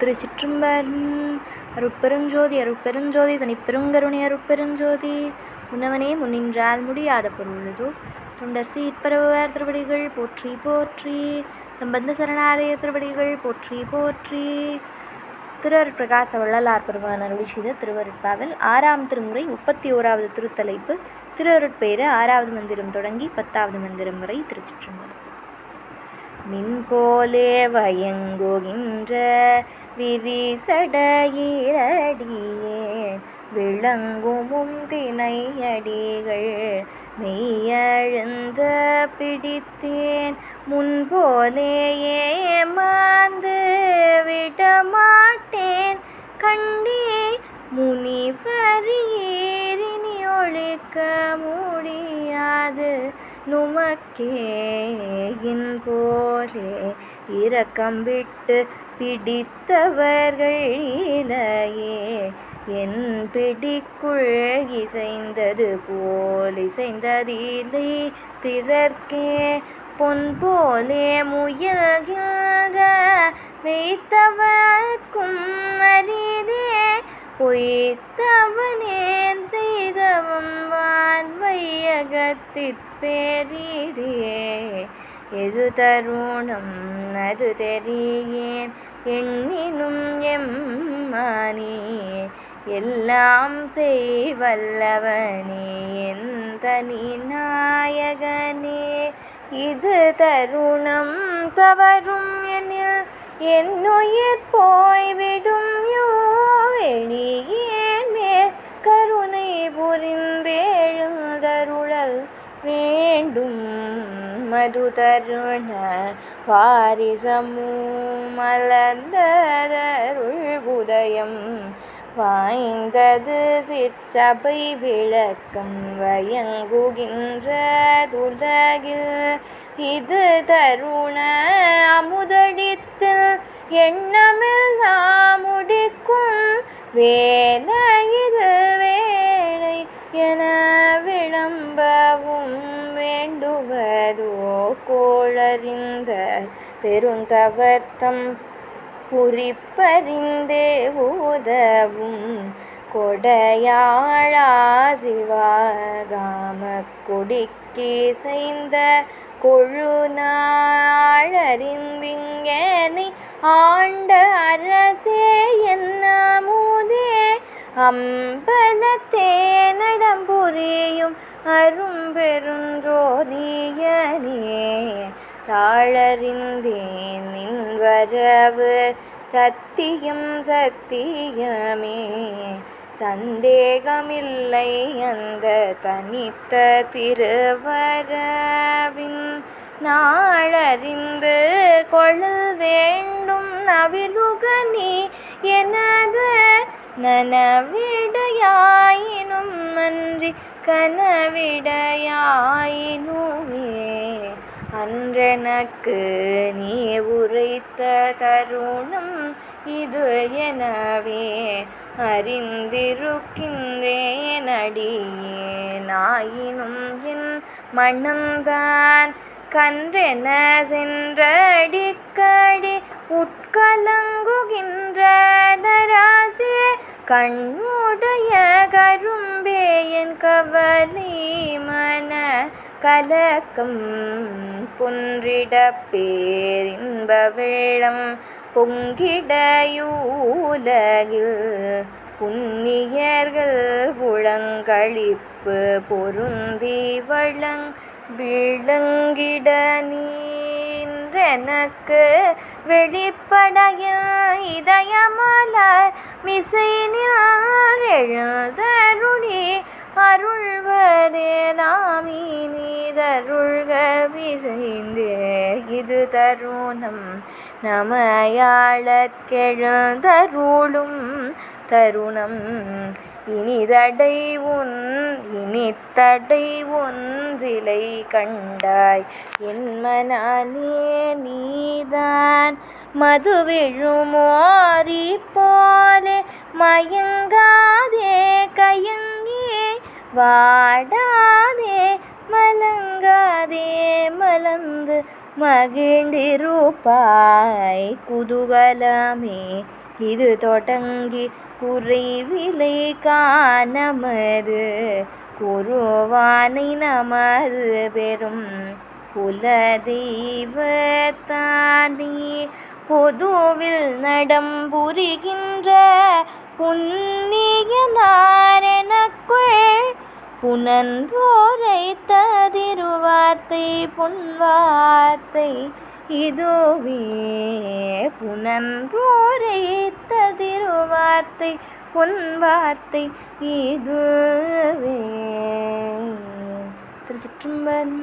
திருச்சிற்றம்பலம் அருட்பெருஞ்சோதி அருட்பெருஞ்சோதி தனிப்பெருங்கருணை அருட்பெருஞ்சோதி. உணவனே முன்னின்றால் முடியாத பொருளதோ தொண்டர் சீட்பரவர் திருவடிகள் போற்றி போற்றி. சம்பந்த சரணாலய திருவடிகள் போற்றி போற்றி. திருவருட்பிரகாச வள்ளலார் பெருமான் அருளி செய்த திருவருட்பாவில் ஆறாம் திருமுறை முப்பத்தி ஓராவது திருத்தலைப்பு. திருவருட்பெயரு ஆறாவது மந்திரம் தொடங்கி பத்தாவது மந்திரம் வரை திருச்சிற்றம்பலம் மின் போலே வயங்குகின்ற விரிசடையிரடியேன். விளங்குமும் திணையடிகள் மெய்யழுந்த பிடித்தேன். முன்போலேயே மாந்து விடமாட்டேன். கண்டே முனிவரியேறினி ஒழிக்க முடியாது. நுமக்கேயின் போலே இரக்கம் விட்டு பிடித்தவர்கள் இலையே என் பிடிக்குள் இசைந்தது போல் இசைந்ததில்லை. பிறர்க்கே பொன் போலே முயல்கின்ற வைத்தவர்க்கும் அரிதே. பொய்த்தவனேன் செய்தவன் வான் வையகத்திற்பேரிதே எது தருணம் அது தெரியேன். எண்ணினும் எம்மானே எல்லாம் செய்வல்லவனே எந்த தனி நாயகனே இது தருணம் தவறும் எனில் என்னுயிர் போய்விடும் யோ மது தருண வாரிசமும் மலர்ந்ததருள் உதயம். வாய்ந்தது சிற்சபை விளக்கம் வயங்குகின்ற துலகில் இது தருண அமுதடித்தில். எண்ணமெல்லாம் முடிக்கும் வேலை கோளறிந்த பெருந்தவர்த்தம் குறிப்பறிந்தே உதவும் கொடையாழா சிவாகாம கொடிக்கு செய்த கொழுநாழறிந்திங்கனை ஆண்ட அரசே என்னமுதே அம்பலத்தே நடம் அரும்பெருஞ்சோதியனே தாழறிந்தேன் நின் வரவு சத்தியம் சத்தியமே. சந்தேகமில்லை அந்த தனித்த திருவரவின் நாளறிந்து கொள்ளல் வேண்டும் நவிலுகனி எனது நனவிடையாயினும் அன்றி கனவிடையாயினுமே அன்றெனக்கு நீ உரைத்த தருணம் இது எனவே அறிந்திருக்கின்றேன் அடியேனாயினும் என் மனம்தான் கன்றென சென்றடிக்கடி உட் கண்ணுடைய கரும்பே என் கவலை மன கலக்கம் பொன்றிட பேரின்ப வெள்ளம் பொங்கிடையூலகில் புண்ணியர்கள் புழங்களிப்பு பொருந்தி வளங் விளங்கிட நீ நீன்றெனக்கு வெளிப்படையில் இதயமலர் மிசைனில் எழுதருளி அருள்வதே நாமி நீதருள்க விரைந்தே. இது தருணம் நமையாளக்கெழுந்தருளும் தருணம். இனிதடை உன் இனித்தடை ஒன்றிலை கண்டாய். என் மனானே நீதான் மது விழுமோரி போலே மயங்கா வாடாதே மலங்காதே மலந்து மகிழ்ந்திருப்பாய் குதூகலமே. இது தொடங்கி குறைவிலை காணமது குருவானை நமது பெரும் குலதெய்வத்தானே. பொதுவில் நடம்புரிகின்ற புண்ணிய நாரணக்குள் புனன்போரைத்த திருவார்த்தை பொன்வார்த்தை இதுவே. புனன்போரைத்த திருவார்த்தை பொன்வார்த்தை இதுவே. திருச்சிற்றும்பன்